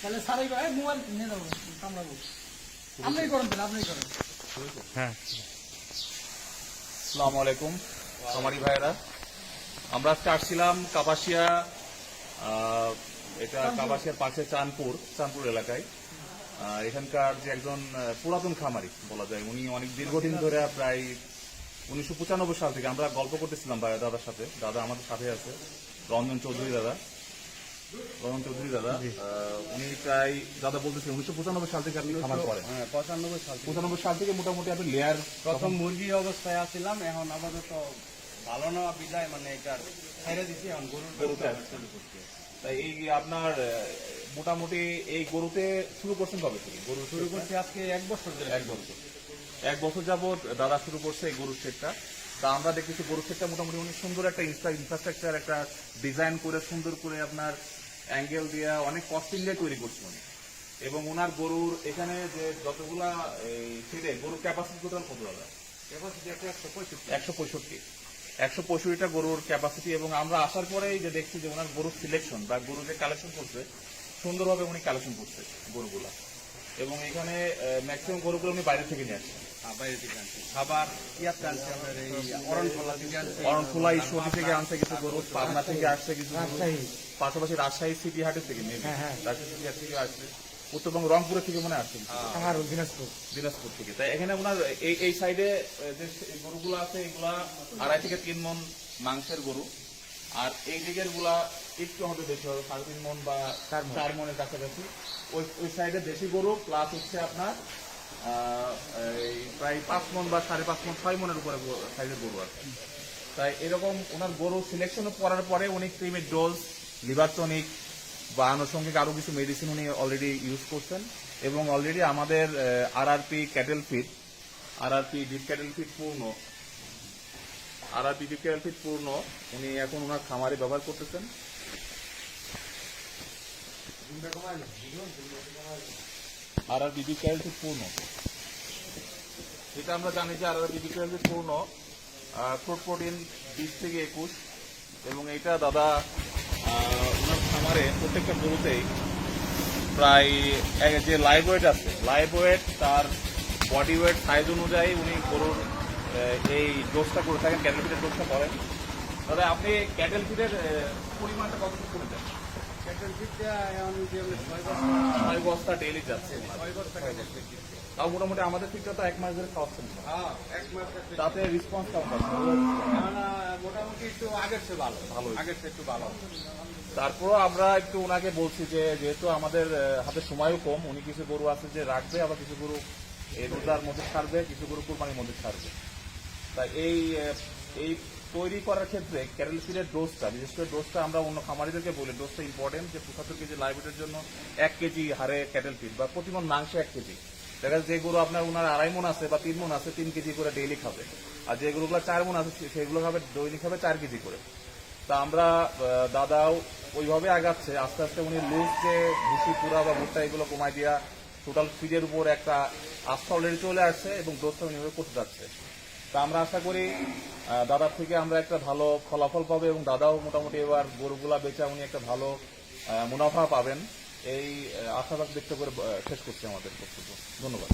তাহলে সারাই ভাই মোবাইল নিয়ে যাব কামড়াবো আপনি করেন তাহলে আপনি করেন। হ্যাঁ। আসসালামু আলাইকুম আমারি ভাইয়েরা। আমরা আজকে আসছিলাম কাপাসিয়া এটা কাপাসিয়ার পাশে চাঁদপুর চাঁদপুর এলাকায়। আহ, এখানকার যে একজন আহ, পুরাতন খামারি বলা যায় উনি অনেক দীর্ঘদিন ধরে প্রায় উনিশশো পঁচানব্বই সাল থেকে আমরা গল্প করতেছিলাম ভাই দাদার সাথে। দাদা আমাদের সাথে আছে রঞ্জন চৌধুরী দাদা। চৌধুরী দাদা উনি প্রায় দাদা বলতেছেন উনিশশো পঁচানব্বই সাল থেকে আপনি খামার করেন। হ্যাঁ পঁচানব্বই সাল পঁচানব্বই সাল থেকে মোটামুটি আপনি লেয়ার প্রথম মুরগি অবস্থায় আসছিলাম এখন আপাতত ভালো না বিদায় মানে এটা ছেড়ে দিচ্ছি এখন গরুর গরুতে শুরু তাই এই আপনার মোটামুটি এই গরুতে শুরু করছেন কবে থেকে? গরু শুরু করছি আজকে এক বছর ধরে। এক বছর। এক বছর যাবত দাদা শুরু করছে এই গরুর শেডটা তা আমরা দেখতেছি গরুর শেডটা মোটামুটি অনেক সুন্দর একটা ইনফ্রাস্ট্রাকচার একটা ডিজাইন করে সুন্দর করে আপনার অ্যাঙ্গেল দিয়া অনেক কস্টিং দিয়ে তৈরি করছে উনি। এবং ওনার গরুর এখানে যে যতগুলা ছেড়ে গরুর ক্যাপাসিটি টোটাল কত দাদা? ক্যাপাসিটি আছে একশো পঁয়ষট্টি। একশো পঁয়ষট্টি। একশো পঁয়ষট্টিটা গরুর ক্যাপাসিটি এবং আমরা আসার পরেই যে দেখছি যে ওনার গরুর সিলেকশন বা গরু যে কালেকশন করছে সুন্দরভাবে উনি কালেকশন করছে গরুগুলা। এবং এখানে ম্যাক্সিমাম গরুগুলো উনি বাইরে থেকে নিয়ে আসছেন হ্যাঁ, বাইরে থেকে আনছি। খাবার ইয়াতে আনছি আপনার এই অরণখোলা থেকে আনছি। অরণখোলা ঈশ্বরী থেকে আনছে কিছু গরু পাবনা থেকে আসছে কিছু পাশাপাশি রাজশাহী সিটি হাটের থেকে মেবি রাজশাহী সিটি হাট থেকে আসছে। উত্তরবঙ্গ রংপুরের থেকে মনে হয় আসছে। দিনাজপুর। দিনাজপুর থেকে। তাই এখানে ওনার এই এই সাইডে যে গরুগুলো আছে এগুলা আড়াই থেকে তিন মন মাংসের গরু। আর এই দিকেরগুলা একটু হবে বেশি হবে সাড়ে তিন মন বা চার মনের কাছাকাছি। ওই ওই সাইডে দেশি গরু প্লাস হচ্ছে আপনার এই প্রায় পাঁচ মন বা সাড়ে পাঁচ মন ছয় মনের উপরে সাইজের গরু আছে। তাই এরকম ওনার গরু সিলেকশন করার পরে উনি ক্রিমের ডোজ লিভার টনিক বা আনুষঙ্গিক আরও কিছু মেডিসিন উনি অলরেডি ইউজ করছেন। এবং অলরেডি আমাদের RRP cattle feed R R P deep cattle feed পূর্ণ। ডিপ ক্যাটেল পূর্ণ, উনি এখন ওনার খামারে ব্যবহার করতেছেন। আর আর বিবি পূর্ণ। যেটা আমরা জানি যে আর আর বিবি পূর্ণ ফ্রুট প্রোটিন বিশ থেকে একুশ। এবং এটা দাদা ওনার খামারে প্রত্যেকটা গরুতেই প্রায় যে লাইভ ওয়েট আছে লাইভ ওয়েট তার বডি ওয়েট সাইজ অনুযায়ী উনি গরুর এই ডোজটা করে থাকেন ক্যাটেল ফিটের ডোজটা করেন। দাদা আপনি ক্যাটেল ফিটের পরিমাণটা কতটুকু করে দেন? ক্যাটেল ফিটটা এখন যে আমরা ছয় বস্তা ডেইলি যাচ্ছে। ছয় বছর তাও মোটামুটি আমাদের ফিটটা তো এক মাস ধরে খাওয়াচ্ছেন এক মাস একটা তাতে রেসপন্স কেমন পাচ্ছেন? মোটামুটি একটু আগের চেয়ে ভালো। ভালো। আগের চেয়ে একটু ভালো। তারপরও আমরা একটু ওনাকে বলছি যে যেহেতু আমাদের হাতে সময়ও কম উনি কিছু গরু আছে যে রাখবে আবার কিছু গরু এই রোজার মধ্যে ছাড়বে কিছু গরু কোরবানির মধ্যে ছাড়বে। তাই এই এই তৈরি করার ক্ষেত্রে ক্যারেল ফিডের ডোজটা, বিশেষ করে ডোজটা আমরা অন্য খামারিদেরকে বলি, ডোজটা ইম্পর্টেন্ট যে পঁচাত্তর কেজি লাইভেটের জন্য এক কেজি হারে ক্যাটেল ফিড বা প্রতিমন মাংস এক কেজি। দেখা যে গরু আপনার ওনার আড়াই মন আছে বা তিন মন আছে, তিন কেজি করে ডেইলি খাবে। আর যে গরুগুলো চার মন আছে সেগুলো খাবে, দৈনিক খাবে চার কেজি করে। তা আমরা দাদাও ওইভাবে আগাচ্ছে, আস্তে আস্তে উনি লুজ যে ভুসি, পুরা বা ভুট্টা এগুলো কমাই দিয়া টোটাল ফিডের উপর একটা আস্থা অলরেডি চলে আসছে এবং ডোজটা উনি করতে যাচ্ছে। তা আমরা আশা করি দাদার থেকে আমরা একটা ভালো ফলাফল পাবো এবং দাদাও মোটামুটি এবার গরুগুলা বেচা উনি একটা ভালো মুনাফা পাবেন। এই আশাবাদ ব্যক্ত করে শেষ করছি আমাদের বক্তব্য। ধন্যবাদ।